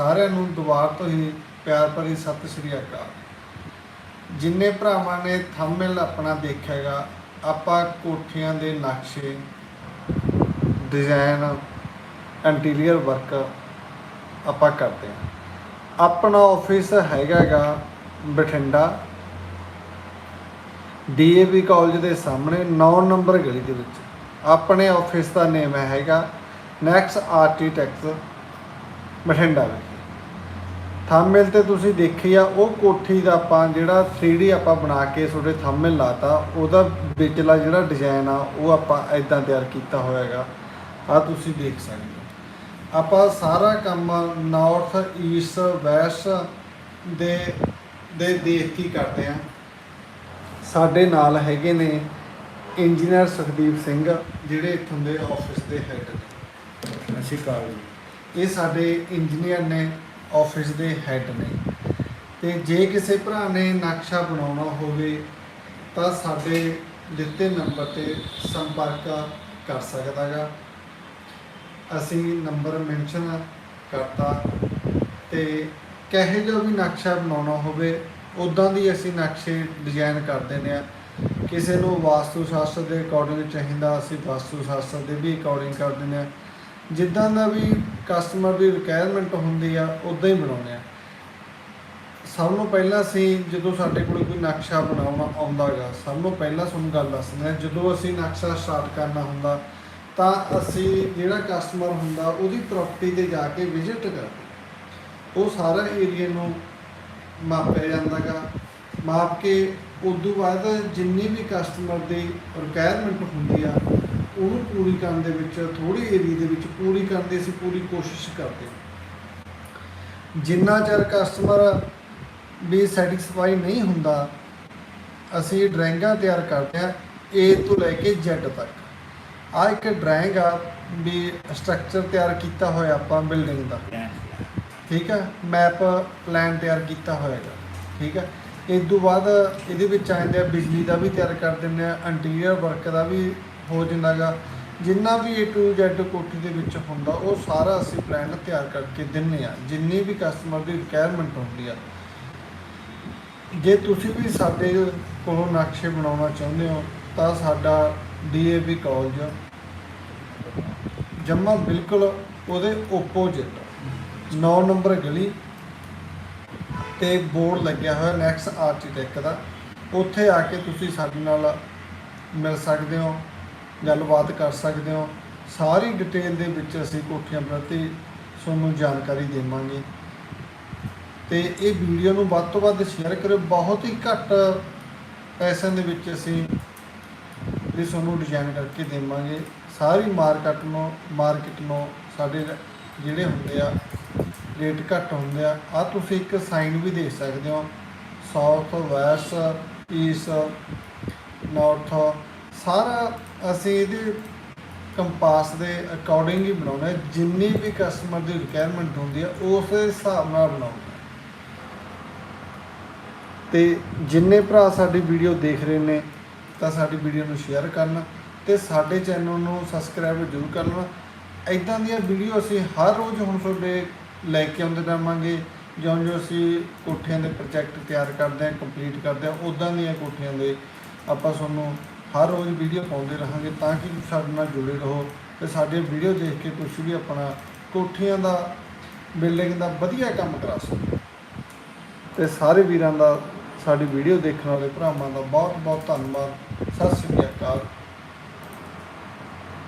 ਸਾਰਿਆਂ ਨੂੰ ਦੁਬਾਰ ਤੋਂ ਹੀ ਪਿਆਰ ਭਰੀ ਸਤਿ ਸ਼੍ਰੀ ਅਕਾਲ। ਜਿੰਨੇ ਭਰਾਵਾਂ ਨੇ ਥੰਬਨੇਲ ਆਪਣਾ ਦੇਖਿਆਗਾ ਆਪਾਂ ਕੋਠੀਆਂ ਦੇ ਨਕਸ਼ੇ ਡਿਜ਼ਾਈਨ ਇੰਟੀਰੀਅਰ ਵਰਕ ਆਪਾਂ ਕਰਦੇ ਹਾਂ। ਆਪਣਾ ਆਫਿਸ ਹੈਗਾਗਾ ਬਠਿੰਡਾ। ਡੀਏਵੀ ਕਾਲਜ ਦੇ ਸਾਹਮਣੇ 9 ਨੰਬਰ ਗਲੀ ਦੇ ਵਿੱਚ। ਆਪਣੇ ਆਫਿਸ ਦਾ ਨੇਮ ਹੈਗਾ ਨੈਕਸ ਆਰਕੀਟੈਕਟਸ ਬਠਿੰਡਾ ਵਿੱਚ। ਥੰਬਨੇਲ ਤੇ ਤੁਸੀਂ ਦੇਖੀ ਆ, ਉਹ ਕੋਠੀ ਦਾ ਆਪਾਂ ਜਿਹੜਾ 3D ਆਪਾਂ ਬਣਾ ਕੇ ਤੁਹਾਡੇ ਥੰਬਨੇਲ ਲਾਤਾ, ਉਹਦਾ ਵਿਚਲਾ ਜਿਹੜਾ ਡਿਜ਼ਾਈਨ ਆ, ਉਹ ਆਪਾਂ ਇਦਾਂ ਤਿਆਰ ਕੀਤਾ ਹੋਇਆ ਹੈਗਾ। ਆ ਤੁਸੀਂ ਦੇਖ ਸਕਦੇ ਹੋ। ਆਪਾਂ ਸਾਰਾ ਕੰਮ ਨਾਰਥ ਈਸਟ ਵੈਸਟ ਦੇ ਦੇ ਦੇਖ ਕੇ ਕਰਦੇ ਆ। ਸਾਡੇ ਨਾਲ ਹੈਗੇ ਨੇ ਇੰਜੀਨੀਅਰ ਸੁਖਦੀਪ ਸਿੰਘ, ਜਿਹੜੇ ਇੱਥੋਂ ਦੇ ਆਫਿਸ ਦੇ ਹੈਡ ਨੇ। ਅਸੀਂ ਕਾਲ ਜੀ। ਇਹ ਸਾਡੇ ਇੰਜੀਨੀਅਰ ਨੇ ਆਫਿਸ ਦੇ ਹੈੱਡ ਨੇ। ਤੇ ਜੇ ਕਿਸੇ ਭਰਾ ਨੇ ਨਕਸ਼ਾ ਬਣਾਉਣਾ ਹੋਵੇ, ਤਾਂ ਸਾਡੇ ਦਿੱਤੇ ਨੰਬਰ ਤੇ ਸੰਪਰਕ ਕਰ ਸਕਦਾ ਗਾ। ਅਸੀਂ ਨੰਬਰ ਮੈਂਸ਼ਨ ਕਰਤਾ ਤੇ ਕਹੇ ਜੋ ਵੀ ਨਕਸ਼ਾ ਬਣਾਉਣਾ ਹੋਵੇ ਉਦਾਂ ਦੀ ਅਸੀਂ ਨਕਸ਼ੇ ਡਿਜ਼ਾਈਨ ਕਰ ਦਿੰਦੇ ਆ ਕਿਸੇ ਨੂੰ ਵਾਸਤੂ ਸ਼ਾਸਤਰ ਦੇ ਅਕੋਰਡਿੰਗ ਚਾਹੀਦਾ, ਅਸੀਂ ਵਾਸਤੂ ਸ਼ਾਸਤਰ ਦੇ ਵੀ ਅਕੋਰਡਿੰਗ ਕਰ ਦਿੰਦੇ ਆ ਜਿੱਦਾਂ ਦਾ ਵੀ ਕਸਟਮਰ ਦੀ ਰਿਕੁਆਇਰਮੈਂਟ ਹੁੰਦੀ ਆ ਉਦਾਂ ਹੀ ਬਣਾਉਂਦੇ ਆ। ਸਭ ਨੂੰ ਪਹਿਲਾਂ ਅਸੀਂ ਜਦੋਂ ਸਾਡੇ ਕੋਲ ਕੋਈ ਨਕਸ਼ਾ ਬਣਾਉਣਾ ਆਉਂਦਾਗਾ ਸਭ ਨੂੰ ਪਹਿਲਾਂ ਤੁਹਾਨੂੰ ਗੱਲ ਦੱਸਦੇ ਹਾਂ ਜਦੋਂ ਅਸੀਂ ਨਕਸ਼ਾ ਸਟਾਰਟ ਕਰਨਾ ਹੁੰਦਾ, ਤਾਂ ਅਸੀਂ ਜਿਹੜਾ ਕਸਟਮਰ ਹੁੰਦਾ, ਉਹਦੀ ਪ੍ਰਾਪਰਟੀ ਤੇ ਜਾ ਕੇ ਵਿਜ਼ਿਟ ਕਰਦੇ ਉਹ ਸਾਰਾ ਏਰੀਆ ਨੂੰ ਮਾਪਿਆ ਜਾਂਦਾਗਾ ਮਾਪ ਕੇ ਉਦੋਂ ਬਾਅਦ ਜਿੰਨੀ ਵੀ ਕਸਟਮਰ ਦੀ ਰਿਕੁਆਇਰਮੈਂਟ ਹੁੰਦੀ ਆ ਉਹਨੂੰ ਪੂਰੀ ਕਰਨ ਦੇ ਵਿੱਚ ਥੋੜੀ ਏਰੀਆ ਦੇ ਵਿੱਚ ਪੂਰੀ ਕਰਨ ਦੀ ਅਸੀਂ ਪੂਰੀ ਕੋਸ਼ਿਸ਼ ਕਰਦੇ। ਜਿੰਨਾ ਚਿਰ ਕਸਟਮਰ ਵੀ ਸੈਟੀਸਫਾਈ ਨਹੀਂ ਹੁੰਦਾ, ਅਸੀਂ ਡਰਾਇੰਗਾਂ ਤਿਆਰ ਕਰਦੇ ਹਾਂ, A ਤੋਂ ਲੈ ਕੇ Z ਤੱਕ। ਆ ਇੱਕ ਡਰਾਇੰਗ ਆ ਵੀ ਸਟਰਕਚਰ ਤਿਆਰ ਕੀਤਾ ਹੋਇਆ ਆਪਾਂ ਬਿਲਡਿੰਗ ਦਾ। ਠੀਕ ਆ? ਮੈਪ ਪਲਾਨ ਤਿਆਰ ਕੀਤਾ ਹੋਏਗਾ ਠੀਕ ਹੈ ਇਸ ਤੋਂ ਬਾਅਦ ਇਹਦੇ ਵਿੱਚ ਆ ਜਾਂਦੇ ਆ ਬਿਜਲੀ ਦਾ ਵੀ ਤਿਆਰ ਕਰ ਦਿੰਦੇ ਆ ਇੰਟੀਰੀਅਰ ਵਰਕ ਦਾ ਵੀ ਹੋ ਜਾਂਦਾਗਾ ਜਿੰਨਾ ਵੀ A to Z ਕੋਠੀ ਦੇ ਵਿੱਚ ਹੁੰਦਾ, ਉਹ ਸਾਰਾ ਅਸੀਂ ਪਲਾਨ ਤਿਆਰ ਕਰਕੇ ਦਿੰਨੇ ਆ। ਜਿੰਨੀ ਵੀ ਕਸਟਮਰ ਦੀ ਰਿਕੁਆਇਰਮੈਂਟ ਹੁੰਦੀ ਆ। ਜੇ ਤੁਸੀਂ ਵੀ ਸਾਡੇ ਕੋਲੋਂ ਨਕਸ਼ੇ ਬਣਾਉਣਾ ਚਾਹੁੰਦੇ ਹੋ, ਤਾਂ ਸਾਡਾ ਡੀਏਵੀ ਕਾਲਜ ਜੰਮਾ ਬਿਲਕੁਲ ਉਹਦੇ ਓਪੋਜਿਟ 9 ਨੰਬਰ ਗਲੀ ਤੇ ਬੋਰਡ ਲੱਗਿਆ ਹੋਇਆ ਨੈਕਸ ਆਰਕੀਟੈਕਟ ਦਾ। ਉੱਥੇ ਆ ਕੇ ਤੁਸੀਂ ਸਾਡੇ ਨਾਲ ਮਿਲ ਸਕਦੇ ਹੋ। ਗੱਲਬਾਤ ਕਰ ਸਕਦੇ ਹੋ। ਸਾਰੀ ਡਿਟੇਲ ਦੇ ਵਿੱਚ ਅਸੀਂ ਕੋਠੀਆਂ ਪ੍ਰਤੀ ਤੁਹਾਨੂੰ ਜਾਣਕਾਰੀ ਦੇਵਾਂਗੇ। ਤੇ ਇਹ ਵੀਡੀਓ ਨੂੰ ਵੱਧ ਤੋਂ ਵੱਧ ਸ਼ੇਅਰ ਕਰਿਓ। ਬਹੁਤ ਹੀ ਘੱਟ ਪੈਸਿਆਂ ਦੇ ਵਿੱਚ ਅਸੀਂ ਇਹ ਤੁਹਾਨੂੰ ਡਿਜ਼ਾਈਨ ਕਰਕੇ ਦੇਵਾਂਗੇ। ਸਾਰੀ ਮਾਰਕੀਟ ਨੂੰ ਮਾਰਕੀਟ ਨੂੰ ਸਾਡੇ ਜਿਹੜੇ ਹੁੰਦੇ ਆ ਰੇਟ ਘੱਟ ਹੁੰਦੇ ਆ। ਆ ਤੁਸੀਂ ਇੱਕ ਸਾਈਨ ਵੀ ਦੇਖ ਸਕਦੇ ਹੋ। ਸਾਊਥ ਵੈਸਟ ਈਸਟ ਨਾਰਥ ਸਾਰਾ ਅਸੀਂ ਇਹਦੇ ਕੰਪਾਸ ਦੇ ਅਕੋਰਡਿੰਗ ਹੀ ਬਣਾਉਣਾ ਜਿੰਨੀ ਵੀ ਕਸਟਮਰ ਦੀ ਰਿਕੁਆਇਰਮੈਂਟ ਹੁੰਦੀ ਆ ਉਸ ਹਿਸਾਬ ਨਾਲ ਬਣਾਉਣਾ ਤੇ ਜਿੰਨੇ ਭਰਾ ਸਾਡੀ ਵੀਡੀਓ ਦੇਖ ਰਹੇ ਨੇ, ਤਾਂ ਸਾਡੀ ਵੀਡੀਓ ਨੂੰ ਸ਼ੇਅਰ ਕਰਨਾ ਤੇ ਸਾਡੇ ਚੈਨਲ ਨੂੰ ਸਬਸਕ੍ਰਾਈਬ ਜ਼ਰੂਰ ਕਰਨਾ। ਇਦਾਂ ਦੀਆਂ ਵੀਡੀਓ ਅਸੀਂ ਹਰ ਰੋਜ਼ ਹੁਣ ਤੁਹਾਡੇ ਲੈ ਕੇ ਆਉਂਦੇ ਰਹਾਂਗੇ। ਜਿਉਂ ਜਿਉਂ ਅਸੀਂ ਕੋਠਿਆਂ ਦੇ ਪ੍ਰੋਜੈਕਟ ਤਿਆਰ ਕਰਦੇ ਹਾਂ ਕੰਪਲੀਟ ਕਰਦੇ ਹਾਂ ਉਦਾਂ ਦੀਆਂ ਕੋਠਿਆਂ ਦੇ ਆਪਾਂ ਤੁਹਾਨੂੰ ਹਰ ਰੋਜ਼ ਵੀਡੀਓ ਪਾਉਂਦੇ ਰਹਾਂਗੇ ਤਾਂ ਕਿ ਸਾਡੇ ਨਾਲ ਜੁੜੇ ਰਹੋ ਤੇ ਸਾਡੇ ਵੀਡੀਓ ਦੇਖ ਕੇ ਕੁਝ ਵੀ ਆਪਣਾ ਕੋਠੀਆਂ ਦਾ, ਬਿਲਡਿੰਗ ਦਾ ਵਧੀਆ ਕੰਮ ਕਰਾ ਸਕੋ। ਤੇ ਸਾਰੇ ਵੀਰਾਂ ਦਾ, ਸਾਡੀ ਵੀਡੀਓ ਦੇਖਣ ਵਾਲੇ ਭਰਾਵਾਂ ਦਾ ਬਹੁਤ ਬਹੁਤ ਧੰਨਵਾਦ। ਸਤਿ ਸ਼੍ਰੀ ਅਕਾਲ।